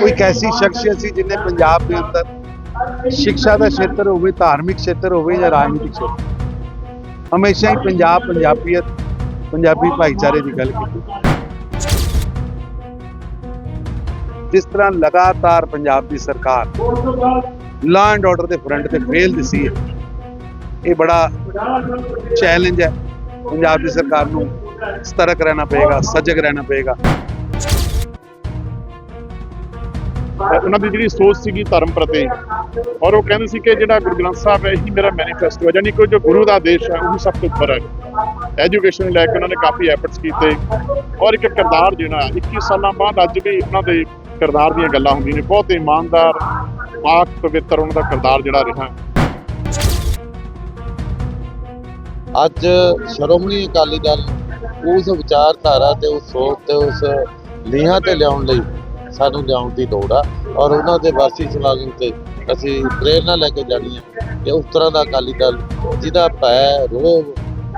ਕੋਈ ਕੈਸੀ ਸ਼ਖਸੀਅਤ ਸੀ ਜਿਹਨੇ ਪੰਜਾਬ ਦੇ ਅੰਦਰ ਸਿੱਖਿਆ ਦਾ ਖੇਤਰ ਹੋਵੇ ਧਾਰਮਿਕ ਖੇਤਰ ਹੋਵੇ ਜਾਂ ਰਾਜਨੀਤਿਕ ਖੇਤਰ ਹਮੇਸ਼ਾ ਹੀ ਪੰਜਾਬ ਪੰਜਾਬੀਅਤ ਪੰਜਾਬੀ ਭਾਈਚਾਰੇ ਦੀ ਗੱਲ ਕੀਤੀ। ਜਿਸ ਤਰ੍ਹਾਂ ਲਗਾਤਾਰ ਪੰਜਾਬ ਦੀ ਸਰਕਾਰ ਲਾਅ ਐਂਡ ਆਰਡਰ ਦੇ ਫਰੰਟ ਤੇ ਫੇਲ ਦਿਸੀ ਹੈ ਇਹ ਬੜਾ ਚੈਲੰਜ ਹੈ। ਪੰਜਾਬ ਦੀ ਸਰਕਾਰ ਨੂੰ ਸਤਰਕ ਰਹਿਣਾ ਪਏਗਾ ਸਜਗ ਰਹਿਣਾ ਪਏਗਾ। ਉਹਨਾਂ ਦੀ ਜਿਹੜੀ ਸੋਚ ਸੀਗੀ ਧਰਮ ਪ੍ਰਤੀ, ਔਰ ਉਹ ਕਹਿੰਦੇ ਸੀ ਕਿ ਜਿਹੜਾ ਗੁਰੂ ਗ੍ਰੰਥ ਸਾਹਿਬ ਹੈ, ਇਹੀ ਮੇਰਾ ਮੈਨੀਫੈਸਟੋ ਹੈ ਯਾਨੀ ਕਿ ਜੋ ਗੁਰੂ ਦਾ ਆਦੇਸ਼ ਹੈ, ਉਹ ਸਭ ਤੋਂ ਉੱਪਰ ਹੈ। ਐਜੂਕੇਸ਼ਨ ਨੂੰ ਲੈ ਕੇ ਉਹਨਾਂ ਨੇ ਕਾਫੀ ਐਫਰਟਸ ਕੀਤੇ। ਔਰ ਇੱਕ ਕਿਰਦਾਰ ਜਿਹੜਾ 21 ਸਾਲਾਂ ਬਾਅਦ ਅੱਜ ਵੀ ਉਹਨਾਂ ਦੇ ਕਿਰਦਾਰ ਦੀਆਂ ਗੱਲਾਂ ਹੁੰਦੀਆਂ ਨੇ। ਬਹੁਤ ਇਮਾਨਦਾਰ, ਪਾਕ, ਪਵਿੱਤਰ ਉਹਨਾਂ ਦਾ ਕਿਰਦਾਰ ਜਿਹੜਾ ਰਿਹਾ। ਅੱਜ ਸ਼੍ਰੋਮਣੀ ਅਕਾਲੀ ਦਲ ਉਸ ਵਿਚਾਰਧਾਰਾ ਤੇ ਉਸ ਸੋਚ ਤੇ ਉਸ ਲੀਹਾਂ ਤੇ ਲਿਆਉਣ ਲਈ ਸਾਨੂੰ ਲਿਆਉਣ ਦੀ ਲੋੜ ਆ ਔਰ ਉਹਨਾਂ ਦੇ ਵਾਰਸੀ ਸਮਾਗਮ ਤੇ ਅਸੀਂ ਪ੍ਰੇਰਣਾ ਲੈ ਕੇ ਜਾਣੀ ਹੈ ਕਿ ਉਸ ਤਰ੍ਹਾਂ ਦਾ ਅਕਾਲੀ ਦਲ ਜਿਹਦਾ ਭੈ ਰੋਹ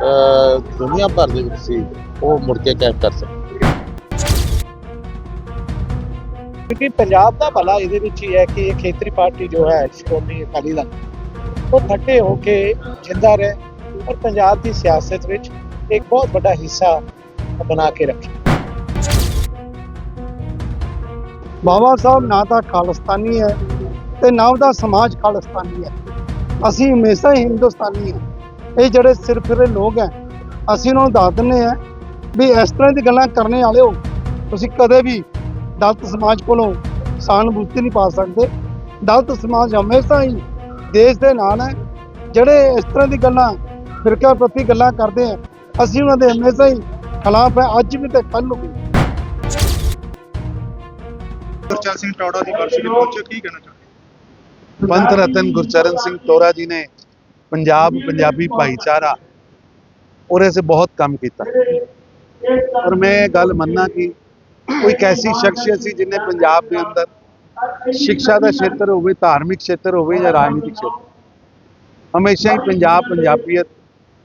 ਅਹ, ਦੁਨੀਆ ਭਰ ਦੇ ਵਿੱਚ ਸੀ ਉਹ ਮੁੜ ਕੇ ਕਾਇਮ ਕਰ ਸਕੇ। ਕਿਉਂਕਿ ਪੰਜਾਬ ਦਾ ਭਲਾ ਇਹਦੇ ਵਿੱਚ ਹੀ ਹੈ ਕਿ ਇਹ ਖੇਤਰੀ ਪਾਰਟੀ ਜੋ ਹੈ ਸ਼੍ਰੋਮਣੀ ਅਕਾਲੀ ਦਲ। ਉਹ ਫੱਟੇ ਹੋ ਕੇ ਜਿੰਦਾ ਰਹੇ ਔਰ ਪੰਜਾਬ ਦੀ ਸਿਆਸਤ ਵਿੱਚ ਇੱਕ ਬਹੁਤ ਵੱਡਾ ਹਿੱਸਾ ਬਣਾ ਕੇ ਰੱਖੇ। ਬਾਬਾ ਸਾਹਿਬ ਨਾ ਤਾਂ ਖਾਲਿਸਤਾਨੀ ਹੈ ਤੇ ਨਾ ਉਹਦਾ ਸਮਾਜ ਖਾਲਿਸਤਾਨੀ ਹੈ। ਅਸੀਂ ਹਮੇਸ਼ਾ ਹੀ ਹਿੰਦੁਸਤਾਨੀ ਹਾਂ। ਇਹ ਜਿਹੜੇ ਸਿਰਫਿਰੇ ਲੋਕ ਹੈ, ਅਸੀਂ ਉਹਨਾਂ ਨੂੰ ਦੱਸ ਦਿੰਦੇ ਆ ਵੀ ਇਸ ਤਰ੍ਹਾਂ ਦੀ ਗੱਲਾਂ ਕਰਨੇ ਵਾਲਿਓ ਤੁਸੀਂ ਕਦੇ ਵੀ ਦਲਤ ਸਮਾਜ ਕੋਲੋਂ ਸਹਾਨੁਭੂਤੀ ਨਹੀਂ ਪਾ ਸਕਦੇ। ਦਲਤ ਸਮਾਜ ਹਮੇਸ਼ਾ ਹੀ ਦੇਸ਼ ਦੇ ਨਾਲ ਹੈ। ਜਿਹੜੇ ਇਸ ਤਰ੍ਹਾਂ ਦੀ ਗੱਲਾਂ ਫਿਰਕਾ ਪ੍ਰਤੀ ਗੱਲਾਂ ਕਰਦੇ ਆ, ਅਸੀਂ ਉਹਨਾਂ ਦੇ ਹਮੇਸ਼ਾ ਹੀ ਖਿਲਾਫ ਹੈ। ਅੱਜ ਵੀ ਤੇ ਕੱਲ੍ਹ ਨੂੰ ਵੀ। ਗੁਰਚਰਨ ਸਿੰਘ ਟੌੜਾ ਦੀ ਬਰਸੀ ਤੇ ਪਹੁੰਚੇ, ਕੀ ਕਹਿਣਾ ਚਾਹੁੰਦੇ ਪੰਥ ਰਤਨ ਗੁਰਚਰਨ ਸਿੰਘ ਤੋਰਾ ਜੀ ਨੇ ਪੰਜਾਬ, ਪੰਜਾਬੀ ਭਾਈਚਾਰਾ ਉਹਦੇ ਸੇ ਬਹੁਤ ਕੰਮ ਕੀਤਾ। ਔਰ ਮੈਂ ਇਹ ਗੱਲ ਮੰਨਣਾ ਕਿ ਕੋਈ ਕੈਸੀ ਸ਼ਖਸੀਅਤ ਸੀ ਜਿਹਨੇ ਪੰਜਾਬ ਦੇ ਅੰਦਰ ਸਿੱਖਿਆ ਦਾ ਖੇਤਰ ਹੋਵੇ, ਧਾਰਮਿਕ ਖੇਤਰ ਹੋਵੇ ਜਾਂ ਰਾਜਨੀਤਿਕ ਖੇਤਰ ਹਮੇਸ਼ਾ ਹੀ ਪੰਜਾਬ, ਪੰਜਾਬੀਅਤ,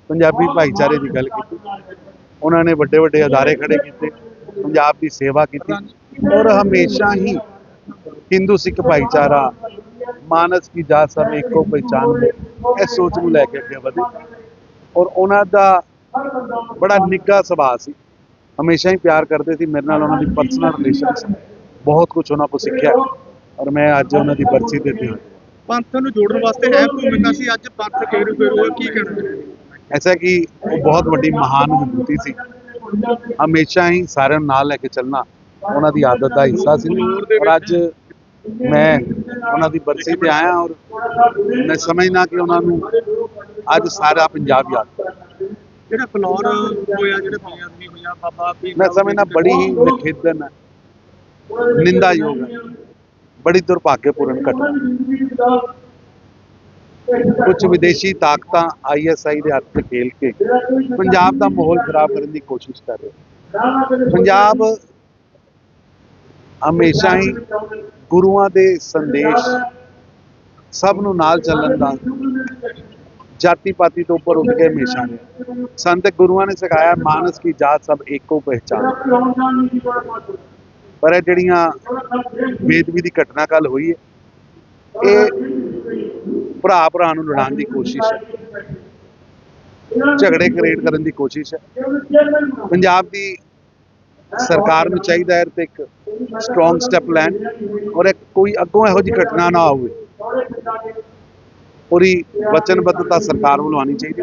ਪੰਜਾਬੀ ਭਾਈਚਾਰੇ ਦੀ ਗੱਲ ਕੀਤੀ। ਉਹਨਾਂ ਨੇ ਵੱਡੇ ਵੱਡੇ ਅਦਾਰੇ ਖੜੇ ਕੀਤੇ, ਪੰਜਾਬ ਦੀ ਔਰ ਹਮੇਸ਼ਾ ਹੀ ਹਿੰਦੂ ਸਿੱਖ ਭਾਈਚਾਰਾ ਮਾਨਸ ਕੀ ਜਾਤ ਸਭ ਇੱਕੋ ਹੈ ਇਹ ਸੋਚ ਨੂੰ ਲੈ ਕੇ ਅੱਗੇ ਵਧੇ। ਔਰ ਉਹਨਾਂ ਦਾ ਬੜਾ ਨਿੱਘਾ ਸੁਭਾਅ ਸੀ। ਹਮੇਸ਼ਾ ਹੀ ਪਿਆਰ ਕਰਦੇ ਸੀ ਮੇਰੇ ਨਾਲ ਉਹਨਾਂ ਦੀ ਪਰਸਨਲ ਰਿਲੇਸ਼ਨ ਸੀ। ਬਹੁਤ ਕੁਝ ਉਹਨਾਂ ਕੋਲ ਸਿੱਖਿਆ ਔਰ ਮੈਂ ਅੱਜ ਉਹਨਾਂ ਦੀ ਬਰਸੀ ਤੇ ਤੇ ਪੰਥ ਨੂੰ ਜੋੜਨ ਵਾਸਤੇ ਹੈ ਭੂਮਿਕਾ ਸੀ। ਅੱਜ ਪੰਥ ਫੇਰੂ ਫੇਰੂ ਹੈ, ਕੀ ਕਹਿਣਾ ਐਸਾ ਕਿ ਉਹ ਬਹੁਤ ਵੱਡੀ ਮਹਾਨ ਵਿਭੂਤੀ ਸੀ। ਹਮੇਸ਼ਾ ਹੀ ਸਾਰਿਆਂ ਨੂੰ ਨਾਲ ਲੈ ਕੇ ਚੱਲਣਾ ਉਹਨਾਂ ਦੀ ਆਦਤ ਦਾ ਹਿੱਸਾ ਸੀ। ਔਰ ਅੱਜ ਮੈਂ ਉਹਨਾਂ ਦੀ ਬਰਸੀ ਤੇ ਆਇਆ ਔਰ ਮੈਂ ਸਮਝਦਾ ਕਿ ਉਹਨਾਂ ਨੂੰ ਅੱਜ ਸਾਰਾ ਪੰਜਾਬ ਯਾਦ ਜਿਹੜਾ ਫਲੋਰ ਹੋਇਆ ਜਿਹੜੇ ਬੇਅਦਬੀ ਹੋਇਆ ਬਾਬਾ ਵੀ ਮੈਂ ਸਮਝਦਾ ਬੜੀ ਹੀ ਨਿਖੇਧਨ ਹੈ ਨਿੰਦਾਯੋਗ ਹੈ ਬੜੀ ਦੁਰਭਾਗਯਪੂਰਨ ਘਟਨਾ ਕੁਝ ਵਿਦੇਸ਼ੀ ਤਾਕਤਾਂ ਆਈਐਸਆਈ ਦੇ ਹੱਥ ਖੇਲ ਕੇ ਪੰਜਾਬ ਦਾ ਮਾਹੌਲ ਖਰਾਬ ਕਰਨ ਦੀ ਕੋਸ਼ਿਸ਼ ਕਰ ਰਹੇ ਪੰਜਾਬ ਹਮੇਸ਼ਾ ਹੀ ਗੁਰੂਆਂ ਦੇ ਸੰਦੇਸ਼ ਸਭ ਨੂੰ ਨਾਲ ਚੱਲਣ ਦਾ ਜਾਤੀ ਪਾਤੀ ਤੋਂ ਉੱਪਰ ਉੱਠ ਕੇ ਹਮੇਸ਼ਾ ਨੇ। ਸੰਤ ਗੁਰੂਆਂ ਨੇ ਸਿਖਾਇਆ, ਮਾਨਸ ਕੀ ਜਾਤ ਸਭ ਇੱਕੋ ਪਹਿਚਾਨ। ਪਰ ਇਹ ਜਿਹੜੀਆਂ ਬੇਦਬੀ ਦੀ ਘਟਨਾ ਕੱਲ ਹੋਈ ਹੈ, ਇਹ ਭਰਾ ਭਰਾ ਨੂੰ ਲੜਾਉਣ ਦੀ ਕੋਸ਼ਿਸ਼ ਹੈ। ਝਗੜੇ ਕ੍ਰੀਏਟ ਕਰਨ ਦੀ ਕੋਸ਼ਿਸ਼ ਹੈ। ਪੰਜਾਬ ਦੀ ਸਰਕਾਰ ਨੂੰ ਚਾਹੀਦਾ ਹੈ ਤੇ ਇੱਕ ਸਟਰੋਂਗ ਸਟੈਪ ਲੈਣ ਔਰ ਇੱਕ ਕੋਈ ਅੱਗੋਂ ਇਹੋ ਜਿਹੀ ਘਟਨਾ ਨਾ ਹੋਵੇ। ਪੂਰੀ ਵਚਨਬੱਧਤਾ ਸਰਕਾਰ ਵੱਲੋਂ ਆਉਣੀ ਚਾਹੀਦੀ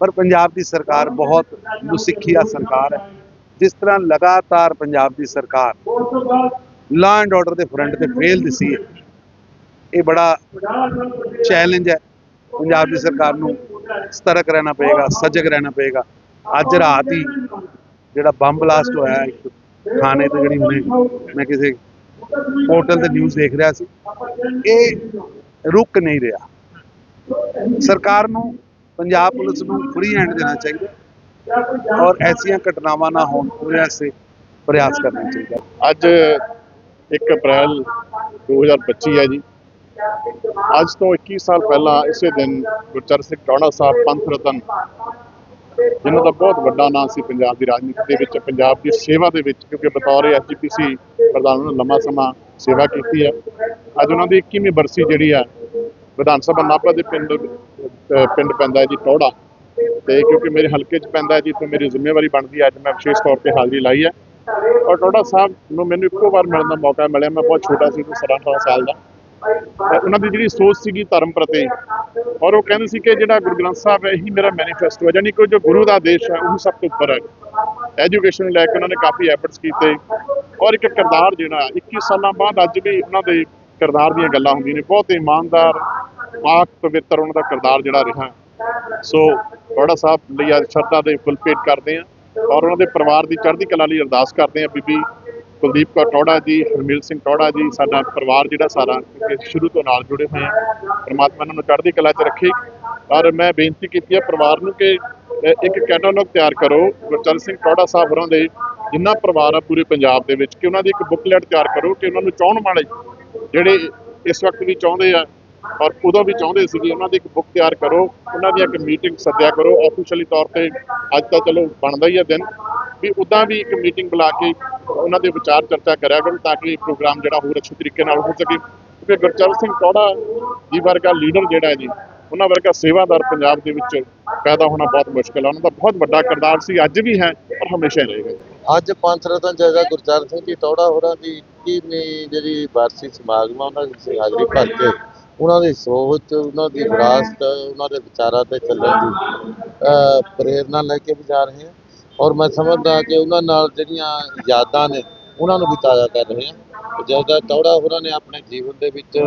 ਪਰ ਪੰਜਾਬ ਦੀ ਸਰਕਾਰ ਬਹੁਤ ਨੁਸਿੱਖਿਆ ਸਰਕਾਰ ਹੈ। ਜਿਸ ਤਰ੍ਹਾਂ ਲਗਾਤਾਰ ਪੰਜਾਬ ਦੀ ਸਰਕਾਰ ਲਾ ਐਂਡ ਆਰਡਰ ਦੇ ਫਰੰਟ ਤੇ ਫੇਲ ਦਿਸੀ ਹੈ, ਇਹ ਬੜਾ ਚੈਲੰਜ ਹੈ। ਪੰਜਾਬ ਦੀ ਸਰਕਾਰ ਨੂੰ ਸਤਰਕ ਰਹਿਣਾ ਪਏਗਾ, ਸਜਗ ਰਹਿਣਾ ਪਏਗਾ। ਅੱਜ ਰਾਤ ਹੀ ਜਿਹੜਾ ਬੰਬ ਬਲਾਸਟ ਹੋਇਆ ਇੱਕ ਥਾਣੇ ਤੇ ਜਿਹੜੀ ਹੁਣੇ ਮੈਂ ਕਿਸੇ ਪੋਰਟਲ ਤੇ ਨਿਊਜ਼ ਦੇਖ ਰਿਹਾ ਸੀ, ਇਹ ਰੁਕ ਨਹੀਂ ਰਿਹਾ। ਸਰਕਾਰ ਨੂੰ, ਪੰਜਾਬ ਪੁਲਿਸ ਨੂੰ ਫ੍ਰੀ ਹੈਂਡ ਦੇਣਾ ਚਾਹੀਦਾ ਔਰ ਐਸੀਆਂ ਘਟਨਾਵਾਂ ਨਾ ਹੋਣ, ਉਹਦੇ ਵਾਸਤੇ ਪ੍ਰਯਾਸ ਕਰਨਾ ਚਾਹੀਦਾ ਅੱਜ 1 ਅਪ੍ਰੈਲ 2025 ਹੈ ਜੀ। ਅੱਜ ਤੋਂ 21 ਸਾਲ ਪਹਿਲਾਂ ਇਸੇ ਦਿਨ ਗੁਰਚਰਨ ਸਿੰਘ ਟੌੜਾ ਸਾਹਿਬ ਪੰਥ ਰਤਨ ਜਿਨ੍ਹਾਂ ਦਾ ਬਹੁਤ ਵੱਡਾ ਨਾਂ ਸੀ ਪੰਜਾਬ ਦੀ ਰਾਜਨੀਤੀ ਦੇ ਵਿੱਚ, ਪੰਜਾਬ ਦੀ ਸੇਵਾ ਦੇ ਵਿੱਚ, ਕਿਉਂਕਿ ਬਤੌਰ ਐਸਜੀਪੀਸੀ ਪ੍ਰਧਾਨ ਉਹਨਾਂ ਲੰਮਾ ਸਮਾਂ ਸੇਵਾ ਕੀਤੀ ਹੈ ਅੱਜ ਉਹਨਾਂ ਦੀ 21ਵੀਂ ਬਰਸੀ ਜਿਹੜੀ ਆ, ਵਿਧਾਨ ਸਭਾ ਨਾਭਾ ਦੇ ਪਿੰਡ ਪਿੰਡ ਪੈਂਦਾ ਹੈ ਜੀ ਟੋੜਾ ਤੇ ਕਿਉਂਕਿ ਮੇਰੇ ਹਲਕੇ 'ਚ ਪੈਂਦਾ ਹੈ ਜੀ ਤੇ ਮੇਰੀ ਜ਼ਿੰਮੇਵਾਰੀ ਬਣਦੀ ਹੈ ਅੱਜ ਮੈਂ ਵਿਸ਼ੇਸ਼ ਤੌਰ ਤੇ ਹਾਜ਼ਰੀ ਲਾਈ ਹੈ ਔਰ ਟੌੜਾ ਸਾਹਿਬ ਨੂੰ ਮੈਨੂੰ ਇੱਕੋ ਵਾਰ ਮਿਲਣ ਦਾ ਮੌਕਾ ਮਿਲਿਆ, ਮੈਂ ਬਹੁਤ ਛੋਟਾ ਸੀ, ਕੋਈ 17 18 ਸਾਲ ਦਾ। ਉਹਨਾਂ ਦੀ ਜਿਹੜੀ ਸੋਚ ਸੀਗੀ ਧਰਮ ਪ੍ਰਤੀ, ਔਰ ਉਹ ਕਹਿੰਦੇ ਸੀ ਕਿ ਜਿਹੜਾ ਗੁਰੂ ਗ੍ਰੰਥ ਸਾਹਿਬ ਹੈ, ਇਹੀ ਮੇਰਾ ਮੈਨੀਫੈਸਟੋ ਹੈ। ਯਾਨੀ ਕਿ ਜੋ ਗੁਰੂ ਦਾ ਆਦੇਸ਼ ਹੈ, ਉਹ ਸਭ ਤੋਂ ਉੱਪਰ ਹੈ। ਐਜੂਕੇਸ਼ਨ ਨੂੰ ਲੈ ਕੇ ਉਹਨਾਂ ਨੇ ਕਾਫੀ ਐਫਰਟਸ ਕੀਤੇ। ਔਰ ਇੱਕ ਕਿਰਦਾਰ ਜਿਹੜਾ 21 ਸਾਲਾਂ ਬਾਅਦ ਅੱਜ ਵੀ ਉਹਨਾਂ ਦੇ ਕਿਰਦਾਰ ਦੀਆਂ ਗੱਲਾਂ ਹੁੰਦੀਆਂ ਨੇ। ਬਹੁਤ ਇਮਾਨਦਾਰ, ਪਾਕ ਪਵਿੱਤਰ ਉਹਨਾਂ ਦਾ ਕਿਰਦਾਰ ਜਿਹੜਾ ਰਿਹਾ। ਸੋ ਬੜਾ ਸਾਹਿਬ ਲਈ ਅੱਜ ਸ਼ਰਧਾ ਦੇ ਫੁੱਲ ਭੇਟ ਕਰਦੇ ਆ ਔਰ ਉਹਨਾਂ ਦੇ ਪਰਿਵਾਰ ਦੀ ਚੜ੍ਹਦੀ ਕਲਾ ਲਈ ਅਰਦਾਸ ਕਰਦੇ ਆ ਬੀਬੀ। ਕੁਲਦੀਪ ਕੌਰ ਟੌੜਾ ਜੀ, ਹਰਮੀਲ ਸਿੰਘ ਟੌੜਾ ਜੀ, ਸਾਡਾ ਪਰਿਵਾਰ ਜਿਹੜਾ ਸਾਰਾ ਸ਼ੁਰੂ ਤੋਂ ਨਾਲ ਜੁੜੇ ਹੋਏ ਆ ਪਰਮਾਤਮਾ ਇਹਨਾਂ ਨੂੰ ਚੜ੍ਹਦੀ ਕਲਾ 'ਚ ਰੱਖੇ। ਔਰ ਮੈਂ ਬੇਨਤੀ ਕੀਤੀ ਹੈ ਪਰਿਵਾਰ ਨੂੰ ਕਿ ਇੱਕ ਕੈਟਾਲੌਗ ਤਿਆਰ ਕਰੋ ਗੁਰਚਰਨ ਸਿੰਘ ਟੌੜਾ ਸਾਹਿਬ ਹੋਰਾਂ ਦੇ, ਜਿੰਨਾ ਪਰਿਵਾਰ ਆ ਪੂਰੇ ਪੰਜਾਬ ਦੇ ਵਿੱਚ, ਕਿ ਉਹਨਾਂ ਦੀ ਇੱਕ ਬੁੱਕਲੈਟ ਤਿਆਰ ਕਰੋ ਕਿ ਉਹਨਾਂ ਨੂੰ ਚਾਹਣ ਵਾਲੇ ਜਿਹੜੇ ਇਸ ਵਕਤ ਵੀ ਚਾਹੁੰਦੇ ਆ ਔਰ ਉਦੋਂ ਵੀ ਚਾਹੁੰਦੇ ਸੀਗੇ ਉਹਨਾਂ ਦੀ ਇੱਕ ਬੁੱਕ ਤਿਆਰ ਕਰੋ, ਉਹਨਾਂ ਦੀ ਇੱਕ ਮੀਟਿੰਗ ਸੱਦਿਆ ਕਰੋ। ਆਫੀਸ਼ੀਅਲੀ ਤੌਰ ਤੇ ਅੱਜ ਤਾਂ ਚਲੋ ਬਣਦਾ ਹੀ ਹੈ ਦਿਨ। ਵੀ ਉਦਾਂ ਵੀ ਇੱਕ ਮੀਟਿੰਗ ਬੁਲਾ ਕੇ ਉਹਨਾਂ ਦੇ ਵਿਚਾਰ ਚਰਚਾ ਕਰਿਆ ਕਰੋ ਤਾਂ ਕਿ ਪ੍ਰੋਗਰਾਮ ਜਿਹੜਾ ਹੋਰ ਅੱਛੇ ਤਰੀਕੇ ਨਾਲ ਹੋ ਸਕੇ। ਕਿਉਂਕਿ ਗੁਰਚਰਨ ਸਿੰਘ ਟੌੜਾ ਜੀ ਵਰਗਾ ਲੀਡਰ ਜਿਹੜਾ ਹੈ ਜੀ, ਉਹਨਾਂ ਵਰਗਾ ਸੇਵਾਦਾਰ ਪੰਜਾਬ ਦੇ ਵਿੱਚ ਪੈਦਾ ਹੋਣਾ ਬਹੁਤ ਮੁਸ਼ਕਲ ਹੈ ਉਹਨਾਂ ਦਾ ਬਹੁਤ ਵੱਡਾ ਕਿਰਦਾਰ ਸੀ, ਅੱਜ ਵੀ ਹੈ ਔਰ ਹਮੇਸ਼ਾ ਹੀ ਰਹੇਗਾ ਅੱਜ ਪੰਥ ਰਤਨ ਜਗਾ ਗੁਰਚਰਨ ਸਿੰਘ ਜੀ, ਟੌੜਾ ਹੋਰਾਂ ਦੀ 21ਵੀਂ ਜਿਹੜੀ ਵਾਰਸੀ ਸਮਾਗਮ ਆ, ਉਹਨਾਂ ਦੀ ਹਾਜ਼ਰੀ ਭਰ ਕੇ ਉਹਨਾਂ ਦੀ ਸੋਚ ਉਹਨਾਂ ਦੀ ਵਿਰਾਸਤ ਉਹਨਾਂ ਦੇ ਵਿਚਾਰਾਂ ਤੇ ਚੱਲਣ ਦੀ ਅਹ, ਪ੍ਰੇਰਨਾ ਲੈ ਕੇ ਵੀ ਜਾ ਰਹੇ ਹਾਂ ਔਰ ਮੈਂ ਸਮਝਦਾ ਕਿ ਉਹਨਾਂ ਨਾਲ ਜਿਹੜੀਆਂ ਯਾਦਾਂ ਨੇ ਉਹਨਾਂ ਨੂੰ ਵੀ ਤਾਜ਼ਾ ਕਰ ਰਹੇ ਹਾਂ। ਜਦੋਂ ਟੌੜਾ ਹੋਰਾਂ ਨੇ ਆਪਣੇ ਜੀਵਨ ਦੇ ਵਿੱਚ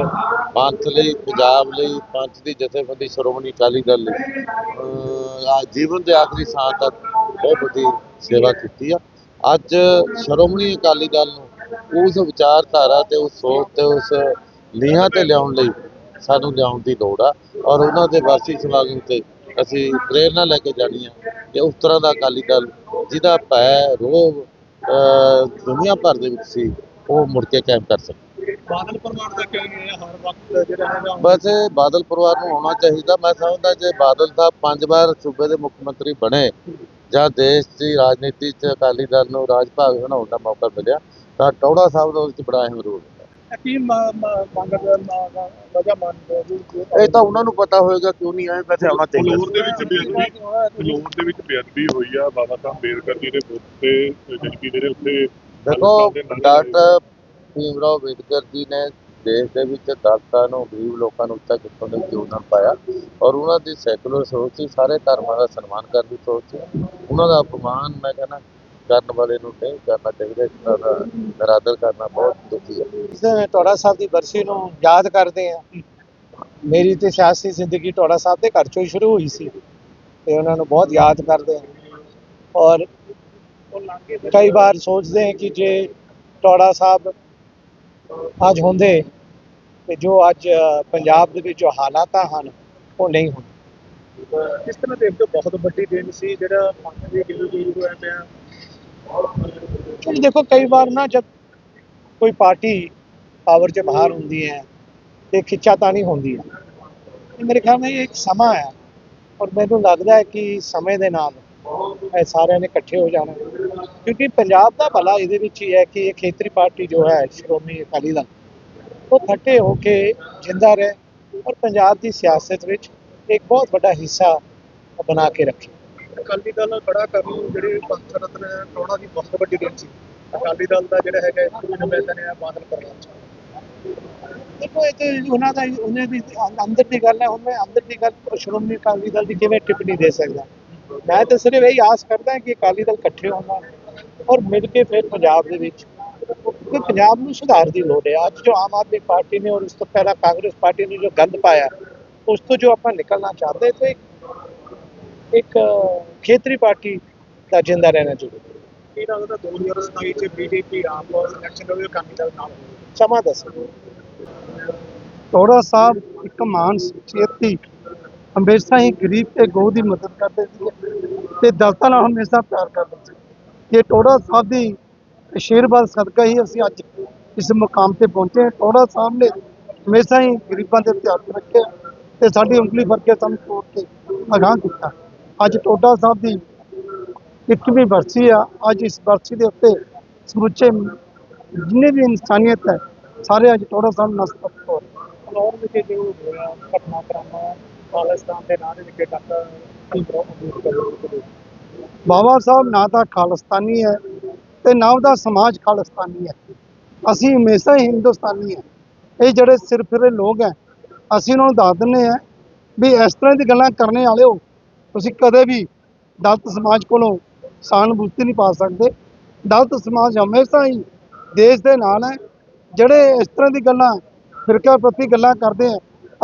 ਪੰਥ ਲਈ ਪੰਜਾਬ ਲਈ ਪੰਥ ਦੀ ਜਥੇਬੰਦੀ ਸ਼੍ਰੋਮਣੀ ਅਕਾਲੀ ਦਲ ਲਈ ਆ ਜੀਵਨ ਦੇ ਆਖਰੀ ਸਾਹ ਤੱਕ ਬਹੁਤ ਵੱਡੀ ਸੇਵਾ ਕੀਤੀ ਆ। ਅੱਜ ਸ਼੍ਰੋਮਣੀ ਅਕਾਲੀ ਦਲ ਨੂੰ ਉਸ ਵਿਚਾਰਧਾਰਾ ਤੇ ਉਸ ਸੋਚ ਤੇ ਉਸ ਲੀਹਾਂ ਤੇ ਲਿਆਉਣ ਲਈ ਸਾਨੂੰ ਲਿਆਉਣ ਦੀ ਲੋੜ ਆ ਔਰ ਉਹਨਾਂ ਦੇ ਵਾਰਸੀ ਸਮਾਗਮ ਤੇ ਅਸੀਂ ਪ੍ਰੇਰਣਾ ਲੈ ਕੇ ਜਾਣੀ ਆ ਕਿ ਉਸ ਤਰ੍ਹਾਂ ਦਾ ਅਕਾਲੀ ਦਲ ਜਿਹਦਾ ਭੈ ਅਹ, ਦੁਨੀਆ ਭਰ ਦੇ ਵਿੱਚ ਸੀ ਉਹ ਮੁੜ ਕੇ ਕਾਇਮ ਕਰ ਸਕੇ। ਬਾਦਲ ਪਰਿਵਾਰ ਦਾ ਕਹਿਣਾ ਹੈ ਹਰ ਵਕਤ ਜਿਹੜਾ ਹੈਗਾ ਬਸ ਬਾਦਲ ਪਰਿਵਾਰ ਨੂੰ ਆਉਣਾ ਚਾਹੀਦਾ। ਮੈਂ ਸਮਝਦਾ ਜੇ ਬਾਦਲ ਸਾਹਿਬ ਪੰਜ ਵਾਰ ਸੂਬੇ ਦੇ ਮੁੱਖ ਮੰਤਰੀ ਬਣੇ ਜਾਂ ਦੇਸ਼ ਦੀ ਰਾਜਨੀਤੀ 'ਚ ਅਕਾਲੀ ਦਲ ਨੂੰ ਰਾਜ ਭਾਗ ਬਣਾਉਣ ਦਾ ਮੌਕਾ ਮਿਲਿਆ ਤਾਂ ਟੌੜਾ ਸਾਹਿਬ ਦਾ ਉਹਦੇ 'ਚ ਬੜਾ ਅਹਿਮ ਰੋਲ ਹੈ। ਕੀ ਇਹ ਤਾਂ ਉਹਨਾਂ ਨੂੰ ਪਤਾ ਹੋਏਗਾ ਕਿਉਂ ਨਹੀਂ ਆਏ ਵੈਸੇ ਆਉਣਾ ਚਾਹੀਦਾ। ਫਲੋਰ ਦੇ ਵਿੱਚ ਬੇਅਦਬੀ ਫਲੋਰ ਦੇ ਵਿੱਚ ਬੇਅਦਬੀ ਹੋਈ ਆ ਬਾਬਾ ਸਾਹਿਬ ਅੰਬੇਦਕਰ ਜੀ ਦੇ ਬੁੱਤ ਤੇ ਜਿਹੜੀ ਕਿ ਜਿਹੜੇ ਉੱਥੇ ਦੇਖੋ ਡਾਕਟਰ ਭੀਮਰਾਓ ਅੰਬੇਦਕਰ ਜੀ ਨੇ ਦੇਸ਼ ਦੇ ਵਿੱਚ ਦਲਿਤਾਂ ਨੂੰ ਗਰੀਬ ਲੋਕਾਂ ਨੂੰ ਉੱਚਾ ਚੁੱਕਣ ਲਈ ਯੋਗਦਾਨ ਪਾਇਆ ਔਰ ਉਹਨਾਂ ਦੀ ਸੈਕੂਲਰ ਸੋਚ ਸੀ ਸਾਰੇ ਧਰਮਾਂ ਦਾ ਸਨਮਾਨ ਕਰਨ ਦੀ ਸੋਚ ਸੀ। ਉਹਨਾਂ ਦਾ ਅਪਮਾਨ ਮੈਂ ਕਹਿੰਦਾ ਕਰਨ ਵਾਲੇ ਨੂੰ ਨਹੀਂ ਕਰਨਾ ਚਾਹੀਦਾ ਇਸ ਤਰ੍ਹਾਂ ਦਾ ਨਿਰਾਦਰ ਕਰਨਾ ਬਹੁਤ ਦੁਖੀ ਹੈ। ਇਸ ਦਿਨ ਟੋੜਾ ਸਾਹਿਬ ਦੀ ਬਰਸੀ ਨੂੰ ਯਾਦ ਕਰਦੇ ਆ ਮੇਰੀ ਤੇ ਸਿਆਸੀ ਜ਼ਿੰਦਗੀ ਟੋੜਾ ਸਾਹਿਬ ਦੇ ਘਰ ਚੋਂ ਹੀ ਸ਼ੁਰੂ ਹੋਈ ਸੀ ਤੇ ਉਹਨਾਂ ਨੂੰ ਬਹੁਤ ਯਾਦ ਕਰਦੇ ਆ ਔਰ ਕਈ ਵਾਰ ਸੋਚਦੇ ਹਾਂ ਕਿ ਜੇ ਟੋੜਾ ਸਾਹਿਬ ਅੱਜ ਹੁੰਦੇ ਤੇ ਜੋ ਅੱਜ ਪੰਜਾਬ ਦੇ ਵਿੱਚ ਜੋ ਹਾਲਾਤ ਹਨ ਉਹ ਨਹੀਂ ਹੁੰਦੇ। ਕਿਸ ਤਰ੍ਹਾਂ ਦੇਖਦੇ ਬਹੁਤ ਵੱਡੀ ਦਿਨ ਸੀ ਜਿਹੜਾ ਪੰਜ ਦੇ ਕਿਲੋ ਦੂਰ ਹੋਇਆ ਪਿਆ ਕੁਝ ਦੇਖੋ, ਕਈ ਵਾਰ ਨਾ ਜਦ ਕੋਈ ਪਾਰਟੀ ਪਾਵਰ ਚ ਬਾਹਰ ਹੁੰਦੀ ਹੈ ਤੇ ਖਿੱਚਾ ਤਾਂ ਨਹੀਂ ਹੁੰਦੀ। ਹੈ ਮੇਰੇ ਖਿਆਲ ਨਾਲ ਇੱਕ ਸਮਾਂ ਹੈ ਔਰ ਮੈਨੂੰ ਲੱਗਦਾ ਹੈ ਕਿ ਸਮੇਂ ਦੇ ਨਾਲ ਇਹ ਸਾਰਿਆਂ ਨੇ ਇਕੱਠੇ ਹੋ ਜਾਣਾ। ਕਿਉਂਕਿ ਪੰਜਾਬ ਦਾ ਭਲਾ ਇਹਦੇ ਵਿੱਚ ਹੀ ਹੈ ਕਿ ਇਹ ਖੇਤਰੀ ਪਾਰਟੀ ਜੋ ਹੈ, ਸ਼੍ਰੋਮਣੀ ਅਕਾਲੀ ਦਲ, ਉਹ ਇਕੱਠੇ ਹੋ ਕੇ ਜਿੰਦਾ ਰਹੇ ਔਰ ਪੰਜਾਬ ਦੀ ਸਿਆਸਤ ਵਿੱਚ ਇੱਕ ਬਹੁਤ ਵੱਡਾ ਹਿੱਸਾ ਬਣਾ ਕੇ ਰੱਖੇ। ਅਕਾਲੀ ਦਲ ਖੜਾ ਕਰਨ ਨੂੰ ਜਿਹੜੇ ਪੰਥ ਰਤਨ ਟੋੜਾ ਦੀ ਬਹੁਤ ਵੱਡੀ ਦਿਨ ਸੀ। ਅਕਾਲੀ ਦਲ ਦਾ ਜਿਹੜਾ ਹੈਗਾ ਇੱਕ ਵੀ ਨੁਮਾਇੰਦਾ ਨੇ ਬਾਦਲ ਪਰਿਵਾਰ ਦੇਖੋ, ਇਹ ਤੇ ਉਹਨਾਂ ਦਾ ਉਹਨਾਂ ਦੀ ਅੰਦਰ ਦੀ ਗੱਲ ਹੈ, ਹੁਣ ਅੰਦਰ ਦੀ ਗੱਲ ਸ਼੍ਰੋਮਣੀ ਅਕਾਲੀ ਦਲ ਦੀ ਕਿਵੇਂ ਟਿੱਪਣੀ ਦੇ ਸਕਦਾ? ਮੈਂ ਤਾਂ ਸਿਰਫ ਇਹੀ ਆਸ ਕਰਦਾ ਕਿ ਅਕਾਲੀ ਦਲ ਇਕੱਠੇ ਹੋਣਾ ਔਰ ਮਿਲ ਕੇ ਫਿਰ ਪੰਜਾਬ ਦੇ ਵਿੱਚ ਕਿਉਂਕਿ ਪੰਜਾਬ ਨੂੰ ਸੁਧਾਰ ਦੀ ਲੋੜ ਹੈ। ਅੱਜ ਜੋ ਆਮ ਆਦਮੀ ਪਾਰਟੀ ਨੇ ਔਰ ਉਸ ਤੋਂ ਪਹਿਲਾਂ ਕਾਂਗਰਸ ਪਾਰਟੀ ਨੇ ਜੋ ਗੰਦ ਪਾਇਆ, ਉਸ ਤੋਂ ਜੋ ਆਪਾਂ ਨਿਕਲਣਾ ਚਾਹਦੇ, ਤਾਂ ਇੱਕ ਇੱਕ ਖੇਤਰੀ ਪਾਰਟੀ ਦਾ ਜਿੰਦਾ ਰਹਿਣਾ ਹੈ। ਕੀ ਲੱਗਦਾ 2027 ਚ ਬੀਜੇਪੀ ਆਪ ਇਲੈਕਸ਼ਨ ਅਕਾਲੀ ਦਲ ਨਾਲ ਹੋਵੇ ਸਮਾਂ ਦੱਸੋ ਟੋੜਾ ਸਾਹਿਬ ਇੱਕ ਮਹਾਨ ਸ਼ਖਸੀਅਤ ਹਮੇਸ਼ਾ ਹੀ ਗਰੀਬ ਤੇ ਗਊ ਦੀ ਮਦਦ ਕਰਦੇ ਸੀ ਤੇ ਦਲਤਾਂ ਨਾਲ ਹਮੇਸ਼ਾ ਪਿਆਰ ਕਰਦੇ ਸੀ ਇਹ ਟੋੜਾ ਸਾਹਿਬ ਦੀ ਆਸ਼ੀਰਵਾਦ ਸਦਕਾ ਹੀ ਅਸੀਂ ਅੱਜ ਇਸ ਮੁਕਾਮ ਤੇ ਪਹੁੰਚੇ ਹਾਂ। ਟੋੜਾ ਸਾਹਿਬ ਨੇ ਹਮੇਸ਼ਾ ਹੀ ਗਰੀਬਾਂ ਦੇ ਧਿਆਨ ਰੱਖਿਆ ਤੇ ਸਾਡੀ ਉਂਗਲੀ ਫੜ ਕੇ ਸਾਨੂੰ ਤੋੜ ਕੇ ਅਗਾਂਹ ਕੀਤਾ ਅੱਜ ਟੋਡਾ ਸਾਹਿਬ ਦੀ 21ਵੀਂ ਬਰਸੀ ਆ। ਅੱਜ ਇਸ ਬਰਸੀ ਦੇ ਉੱਤੇ ਸਮੁੱਚੇ ਜਿੰਨੇ ਵੀ ਇਨਸਾਨੀਅਤ ਹੈ ਸਾਰੇ ਅੱਜ ਟੋੜਾ ਸਾਹਿਬ ਨਸਤਕ ਹੋ ਰਹੇ। ਫਲੋਰ ਵਿਖੇ ਜੋ ਹੋਇਆ ਘਟਨਾਕ੍ਰਮ ਖਾਲਿਸਤਾਨ ਦੇ ਨਾਂ ਦੇ ਵਿੱਚ ਡਾਕਟਰ ਬਾਬਾ ਸਾਹਿਬ ਨਾ ਤਾਂ ਖਾਲਿਸਤਾਨੀ ਹੈ ਤੇ ਨਾ ਉਹਦਾ ਸਮਾਜ ਖਾਲਿਸਤਾਨੀ ਹੈ। ਅਸੀਂ ਹਮੇਸ਼ਾ ਹੀ ਹਿੰਦੁਸਤਾਨੀ ਹੈ। ਇਹ ਜਿਹੜੇ ਸਿਰਫਿਰੇ ਲੋਕ ਹੈ ਅਸੀਂ ਉਹਨਾਂ ਨੂੰ ਦੱਸ ਦਿੰਦੇ ਆ ਵੀ ਇਸ ਤਰ੍ਹਾਂ ਦੀ ਗੱਲਾਂ ਕਰਨੇ ਵਾਲੇ ਹੋ ਤੁਸੀਂ ਕਦੇ ਵੀ ਦਲਿਤ ਸਮਾਜ ਕੋਲੋਂ ਸਹਾਨੁਭੂਤੀ ਨਹੀਂ ਪਾ ਸਕਦੇ। ਦਲਿਤ ਸਮਾਜ ਹਮੇਸ਼ਾ ਹੀ ਦੇਸ਼ ਦੇ ਨਾਲ ਹੈ। ਜਿਹੜੇ ਇਸ ਤਰ੍ਹਾਂ ਦੀ ਗੱਲਾਂ ਫਿਰਕਾ ਪ੍ਰਤੀ ਗੱਲਾਂ ਕਰਦੇ ਆ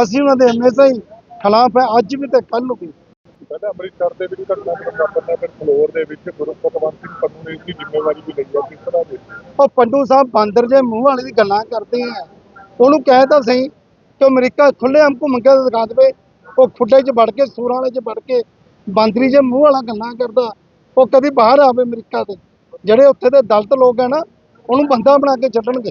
ਅਸੀਂ ਉਹਨਾਂ ਦੇ ਹਮੇਸ਼ਾ ਹੀ ਖਿਲਾਫ ਹੈ। ਅੱਜ ਵੀ ਤੇ ਕੱਲ੍ਹ ਨੂੰ ਵੀ। ਪਹਿਲਾਂ ਅੰਮ੍ਰਿਤਸਰ ਦੇ ਵਿੱਚ ਘਟਨਾ ਵਾਪਰਨਾ ਫਿਰ ਫਲੋਰ ਦੇ ਵਿੱਚ ਗੁਰੂ ਪਤਵੰਤ ਸਿੰਘ ਪੰਨੂ ਨੇ ਇਸ ਦੀ ਜ਼ਿੰਮੇਵਾਰੀ ਵੀ ਲਈ ਹੈ ਕਿਸ ਤਰ੍ਹਾਂ ਦੇ? ਉਹ ਪੰਡੂ ਸਾਹਿਬ ਬਾਂਦਰ ਜੇ ਮੂੰਹ ਵਾਲੇ ਦੀ ਗੱਲਾਂ ਕਰਦੇ ਆ। ਉਹਨੂੰ ਕਹਿ ਤਾਂ ਸਹੀ ਕਿ ਅਮਰੀਕਾ ਘੁੰਮ ਕੇ ਦਿਖਾ ਦੇਵੇ ਉਹ ਖੁੱਡੇ 'ਚ ਵੜ ਕੇ, ਸੂਰਾਂ ਵਾਲੇ 'ਚ ਵੜ ਕੇ, ਬਾਂਦਰੀ ਜੇ ਮੂੰਹ ਵਾਲਾ ਗੱਲਾਂ ਕਰਦਾ, ਉਹ ਕਦੀ ਬਾਹਰ ਆਵੇ ਅਮਰੀਕਾ ਤੇ। ਜਿਹੜੇ ਉੱਥੇ ਦੇ ਦਲਤ ਲੋਕ ਆ ਨਾ, ਉਹਨੂੰ ਬੰਦਾ ਬਣਾ ਕੇ ਛੱਡਣਗੇ।